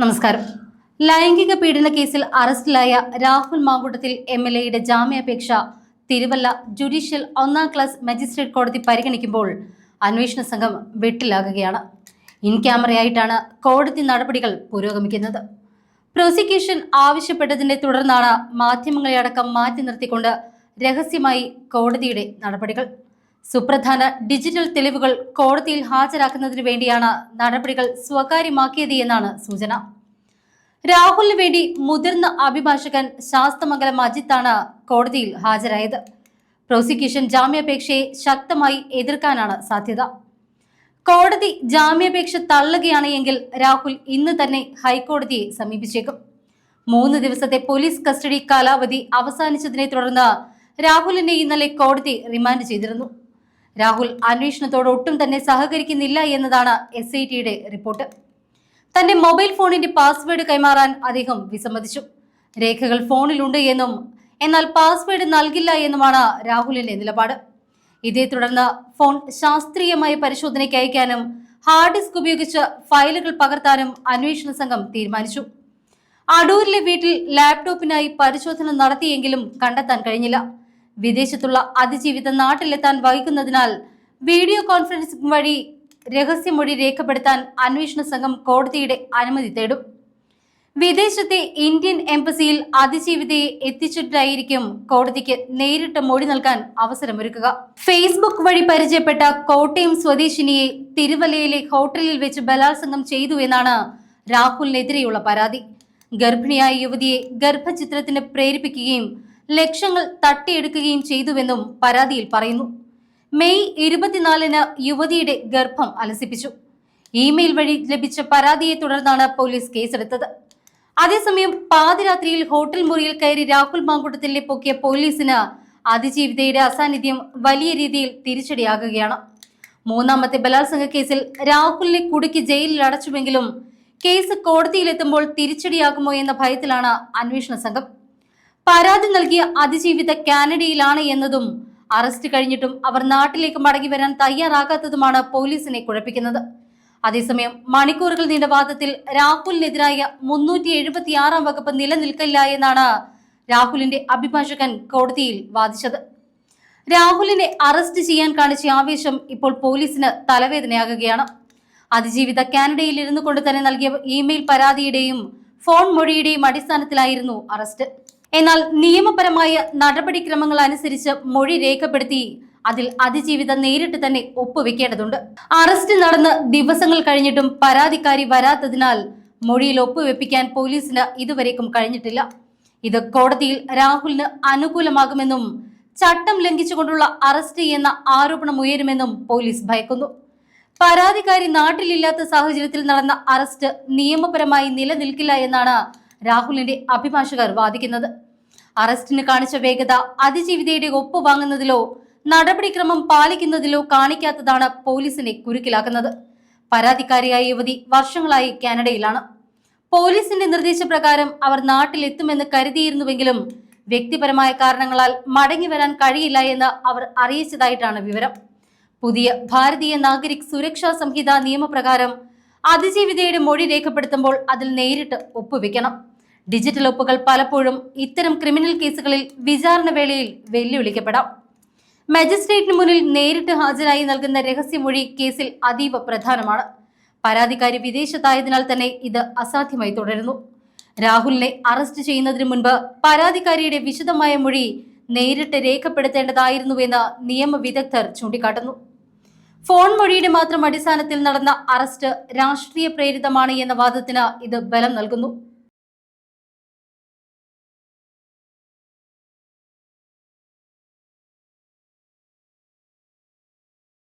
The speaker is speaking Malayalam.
നമസ്കാരം. ലൈംഗിക പീഡന കേസിൽ അറസ്റ്റിലായ രാഹുൽ മാങ്കൂട്ടത്തിൽ എം എൽ എയുടെ ജാമ്യാപേക്ഷ തിരുവല്ല ജുഡീഷ്യൽ ഒന്നാം ക്ലാസ് മജിസ്ട്രേറ്റ് കോടതി പരിഗണിക്കുമ്പോൾ അന്വേഷണ സംഘം വെട്ടിലാകുകയാണ്. ഇൻ ക്യാമറയായിട്ടാണ് കോടതി നടപടികൾ പുരോഗമിക്കുന്നത്. പ്രോസിക്യൂഷൻ ആവശ്യപ്പെട്ടതിനെ തുടർന്നാണ് മാധ്യമങ്ങളെ അടക്കം മാറ്റി നിർത്തിക്കൊണ്ട് രഹസ്യമായി കോടതിയുടെ നടപടികൾ. സുപ്രധാന ഡിജിറ്റൽ തെളിവുകൾ കോടതിയിൽ ഹാജരാക്കുന്നതിനു വേണ്ടിയാണ് നടപടികൾ സ്വകാര്യമാക്കിയത് എന്നാണ് സൂചന. രാഹുലിന് വേണ്ടി മുതിർന്ന അഭിഭാഷകൻ ശാസ്തമംഗലം അജിത്താണ് കോടതിയിൽ ഹാജരായത്. പ്രോസിക്യൂഷൻ ജാമ്യാപേക്ഷയെ ശക്തമായി എതിർക്കാനാണ് സാധ്യത. കോടതി ജാമ്യാപേക്ഷ തള്ളുകയാണ് എങ്കിൽ രാഹുൽ ഇന്ന് തന്നെ ഹൈക്കോടതിയെ സമീപിച്ചേക്കും. മൂന്ന് ദിവസത്തെ പോലീസ് കസ്റ്റഡി കാലാവധി അവസാനിച്ചതിനെ തുടർന്ന് രാഹുലിനെ ഇന്നലെ കോടതി റിമാൻഡ് ചെയ്തിരുന്നു. രാഹുൽ അന്വേഷണത്തോട് ഒട്ടും തന്നെ സഹകരിക്കുന്നില്ല എന്നതാണ് എസ് ഐ ടിയുടെ റിപ്പോർട്ട്. തന്റെ മൊബൈൽ ഫോണിന്റെ പാസ്വേഡ് കൈമാറാൻ അദ്ദേഹം വിസമ്മതിച്ചു. രേഖകൾ ഫോണിലുണ്ട് എന്നും എന്നാൽ പാസ്വേഡ് നൽകില്ല എന്നുമാണ് രാഹുലിന്റെ നിലപാട്. ഇതേ തുടർന്ന് ഫോൺ ശാസ്ത്രീയമായ പരിശോധനയ്ക്ക് അയക്കാനും ഹാർഡ് ഡിസ്ക് ഉപയോഗിച്ച് ഫയലുകൾ പകർത്താനും അന്വേഷണ സംഘം തീരുമാനിച്ചു. അടൂരിലെ വീട്ടിൽ ലാപ്ടോപ്പിനായി പരിശോധന നടത്തിയെങ്കിലും കണ്ടെത്താൻ കഴിഞ്ഞില്ല. വിദേശത്തുള്ള അതിജീവിതം നാട്ടിലെത്താൻ വഹിക്കുന്നതിനാൽ വീഡിയോ കോൺഫറൻസിംഗ് വഴി രഹസ്യമൊഴി രേഖപ്പെടുത്താൻ അന്വേഷണ സംഘം കോടതിയുടെ അനുമതി തേടും. വിദേശത്തെ ഇന്ത്യൻ എംബസിയിൽ അതിജീവിതയെ എത്തിച്ചിട്ടായിരിക്കും കോടതിക്ക് നേരിട്ട് മൊഴി നൽകാൻ അവസരമൊരുക്കുക. ഫേസ്ബുക്ക് വഴി പരിചയപ്പെട്ട കോട്ടയം സ്വദേശിനിയെ തിരുവല്ലയിലെ ഹോട്ടലിൽ വെച്ച് ബലാത്സംഗം ചെയ്തു എന്നാണ് രാഹുലിനെതിരെയുള്ള പരാതി. ഗർഭിണിയായ യുവതിയെ ഗർഭചിത്രത്തിന് പ്രേരിപ്പിക്കുകയും ലക്ഷങ്ങൾ തട്ടിയെടുക്കുകയും ചെയ്തുവെന്നും പരാതിയിൽ പറയുന്നു. മെയ് ഇരുപത്തിനാലിന് യുവതിയുടെ ഗർഭം അലസിപ്പിച്ചു. ഇമെയിൽ വഴി ലഭിച്ച പരാതിയെ തുടർന്നാണ് പോലീസ് കേസെടുത്തത്. അതേസമയം പാതിരാത്രിയിൽ ഹോട്ടൽ മുറിയിൽ കയറി രാഹുൽ മാങ്കുട്ടത്തിലെ പൊക്കിയ പോലീസിന് അതിജീവിതയുടെ അസാന്നിധ്യം വലിയ രീതിയിൽ തിരിച്ചടിയാകുകയാണ്. മൂന്നാമത്തെ ബലാത്സംഗ കേസിൽ രാഹുലിനെ കുടുക്കി ജയിലിൽ അടച്ചുവെങ്കിലും കേസ് കോടതിയിലെത്തുമ്പോൾ തിരിച്ചടിയാകുമോ എന്ന ഭയത്തിലാണ് അന്വേഷണ സംഘം. പരാതി നൽകിയ അതിജീവിത കാനഡയിലാണ് എന്നതും അറസ്റ്റ് കഴിഞ്ഞിട്ടും അവർ നാട്ടിലേക്ക് മടങ്ങി വരാൻ തയ്യാറാകാത്തതുമാണ് പോലീസിനെ കുഴപ്പിക്കുന്നത്. അതേസമയം മണിക്കൂറുകൾ നീണ്ട വാദത്തിൽ രാഹുലിനെതിരായ മുന്നൂറ്റി എഴുപത്തി ആറാം വകുപ്പ് നിലനിൽക്കില്ല എന്നാണ് രാഹുലിന്റെ അഭിഭാഷകൻ കോടതിയിൽ വാദിച്ചത്. രാഹുലിനെ അറസ്റ്റ് ചെയ്യാൻ കാണിച്ച ആവേശം ഇപ്പോൾ പോലീസിന് തലവേദനയാകുകയാണ്. അതിജീവിത കാനഡയിൽ ഇരുന്നു കൊണ്ട് തന്നെ നൽകിയ ഇമെയിൽ പരാതിയുടെയും ഫോൺ മൊഴിയുടെയും അടിസ്ഥാനത്തിലായിരുന്നു അറസ്റ്റ്. എന്നാൽ നിയമപരമായ നടപടിക്രമങ്ങൾ അനുസരിച്ച് മൊഴി രേഖപ്പെടുത്തി അതിൽ അതിജീവിതം നേരിട്ട് തന്നെ ഒപ്പുവെക്കേണ്ടതുണ്ട്. അറസ്റ്റ് നടന്ന് ദിവസങ്ങൾ കഴിഞ്ഞിട്ടും പരാതിക്കാരി വരാത്തതിനാൽ മൊഴിയിൽ ഒപ്പുവെപ്പിക്കാൻ പോലീസിന് ഇതുവരേക്കും കഴിഞ്ഞിട്ടില്ല. ഇത് കോടതിയിൽ രാഹുലിന് അനുകൂലമാകുമെന്നും ചട്ടം ലംഘിച്ചുകൊണ്ടുള്ള അറസ്റ്റ് എന്ന ആരോപണം ഉയരുമെന്നും പോലീസ് ഭയക്കുന്നു. പരാതിക്കാരി നാട്ടിലില്ലാത്ത സാഹചര്യത്തിൽ നടന്ന അറസ്റ്റ് നിയമപരമായി നിലനിൽക്കില്ല എന്നാണ് രാഹുലിന്റെ അഭിഭാഷകർ വാദിക്കുന്നത്. അറസ്റ്റിന് കാണിച്ച വേഗത അതിജീവിതയുടെ ഒപ്പ് വാങ്ങുന്നതിലോ നടപടിക്രമം പാലിക്കുന്നതിലോ കാണിക്കാത്തതാണ് പോലീസിനെ കുരുക്കിലാക്കുന്നത്. പരാതിക്കാരിയായ യുവതി വർഷങ്ങളായി കാനഡയിലാണ്. പോലീസിന്റെ നിർദ്ദേശപ്രകാരം അവർ നാട്ടിലെത്തുമെന്ന് കരുതിയിരുന്നുവെങ്കിലും വ്യക്തിപരമായ കാരണങ്ങളാൽ മടങ്ങി വരാൻ കഴിയില്ല എന്ന് അവർ അറിയിച്ചതായിട്ടാണ് വിവരം. പുതിയ ഭാരതീയ നാഗരിക് സുരക്ഷാ സംഹിത നിയമപ്രകാരം അതിജീവിതയുടെ മൊഴി രേഖപ്പെടുത്തുമ്പോൾ അതിൽ നേരിട്ട് ഒപ്പുവെക്കണം. ഡിജിറ്റൽ ഒപ്പുകൾ പലപ്പോഴും ഇത്തരം ക്രിമിനൽ കേസുകളിൽ വിചാരണ വേളയിൽ വെല്ലുവിളിക്കപ്പെടാം. മജിസ്ട്രേറ്റിന് മുന്നിൽ നേരിട്ട് ഹാജരായി നൽകുന്ന രഹസ്യമൊഴി കേസിൽ അതീവ പ്രധാനമാണ്. പരാതിക്കാരി വിദേശത്തായതിനാൽ തന്നെ ഇത് അസാധ്യമായി തുടരുന്നു. രാഹുലിനെ അറസ്റ്റ് ചെയ്യുന്നതിന് മുൻപ് പരാതിക്കാരിയുടെ വിശദമായ മൊഴി നേരിട്ട് രേഖപ്പെടുത്തേണ്ടതായിരുന്നുവെന്ന് നിയമവിദഗ്ധർ ചൂണ്ടിക്കാട്ടുന്നു. ഫോൺ മൊഴിയുടെ മാത്രം അടിസ്ഥാനത്തിൽ നടന്ന അറസ്റ്റ് രാഷ്ട്രീയ പ്രേരിതമാണ് എന്ന വാദത്തിന് ഇത് ബലം നൽകുന്നു.